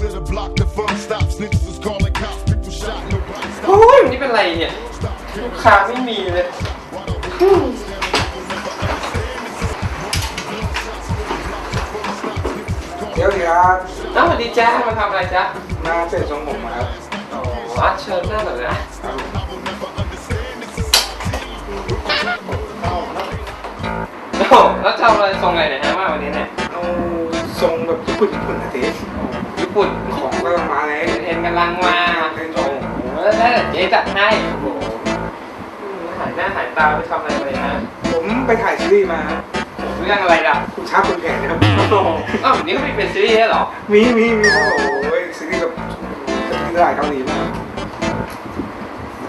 clear the block, the fun stops. Niggas was calling cops, people shot, nobody โอ้ stopped. ยนี่เป็นไรเนี่ย Stop ลูก killing. ค้าไม่มีเลย Why don't we go stand up for never understand? It's just blunt shots, clear the block, the fun stops. Niggas was calling เดี๋ยวเดี๋ยวเอ้าสวัสดีจ้ามาทำอะไรจ้ามาเปลี่ยนทรงผมมาครับอ๋ออาเชิญหน้าหน่อยนะ I will never understand. It's just โอ้โหแล้วจะเอาอะไรทรงไหนเนี่ยฮะมาวันนี้เนี่ยเอาทรงแบบญี่ปุ่นญี่ปุ่นนะเต้โอ้โห ญี่ปุ่นของกำลังมาเลยเอ็นกำลังมาโอ้โหแล้วแต่เจ๊จัดให้โอ้โหหายหน้าหายตาไปทำอะไรมาฮะผมไปถ่ายซีรีส์มาครับเรื่องอะไรล่ะคุณช้าคุณแข่นะครับโอ้โหอ้าวนี่ก็ไม่เป็นซีรีส์เหรอ มีมีมีโอ้โหซีรีส์แบบจะมีหลายเกาหลีมาก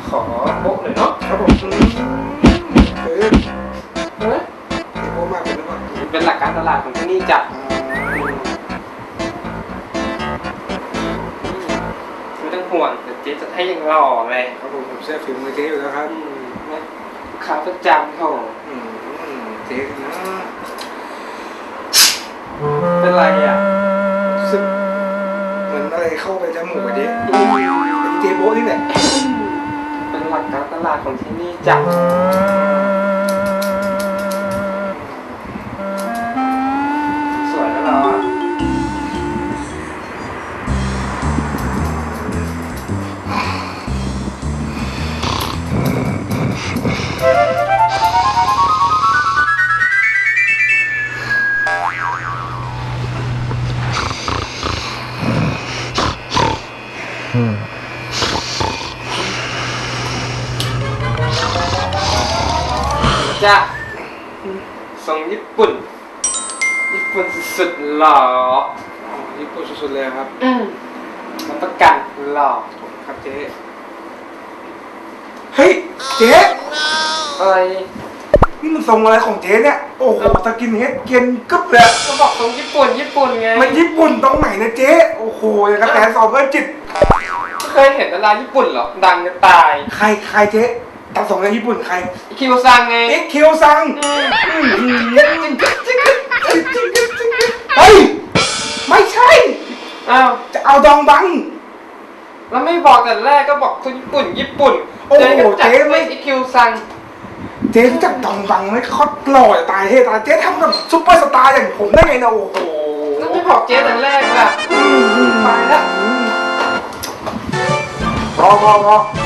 ขอโบ๊ะหน่อยเนาะครับผมเออเฮ้ยเดี๋ยวผมมาเป็นหรือเปล่าเป็นหลักการตลาดของที่นี่จัด ห่วงเดี๋ยวเจ๊จะให้ยังหล่อเลยครับผมผมเชื่อฟิล์มมือเจ๊อยู่แล้วครับอืมนะลูกค้าประจำเขาอืมเจ๊นะเป็นไรอะรู้สึกเหมือนอะไรเข้าไปจมูกอะเจ๊เป็นเจ๊โบ๊ทนี่แหละเป็นหลักการตลาดของที่นี่จัด จ้ะทรงญี่ปุ่น ญี่ปุ่นสุดๆหล่อญี่ปุ่นสุดๆเลยครับอืมรับประกันหล่อครับเจ๊เฮ้ยเจ๊อะไรนี่มันทรงอะไรของเจ๊เนี่ย โอ้โหสกินเฮดเกรียนกึ๊บเลยก็บอกทรงญี่ปุ่นญี่ปุ่นไง มันญี่ปุ่นตรงไหนนะเจ๊ โอ้โหอย่างกระแตสอบเพื่อนจิต เคยเห็นดาราญี่ปุ่นเหรอ ดังจะตายใครใครเจ๊ตัดส่งในญี่ปุ่นใครอิคิวซังไงเอ็กคิวซังอืมเฮ้ยไม่ใช่ อ้าว จะเอาดองบัง แล้วไม่บอกแต่แรกก็บอกคนญี่ปุ่น ญี่ปุ่นโอ้โหก็จัดเจ๊ไม่ไม่อิคิวซังเจ๊รู้จักดองบังไหมเขาหล่อจะตายเฮ้ตายเจ๊ทำกับซุปเปอร์สตาร์อย่างผมได้ไงนะโอ้โหแล้วไม่บอกเจ๊แต่แรกล่ะไป ละพอพอพอ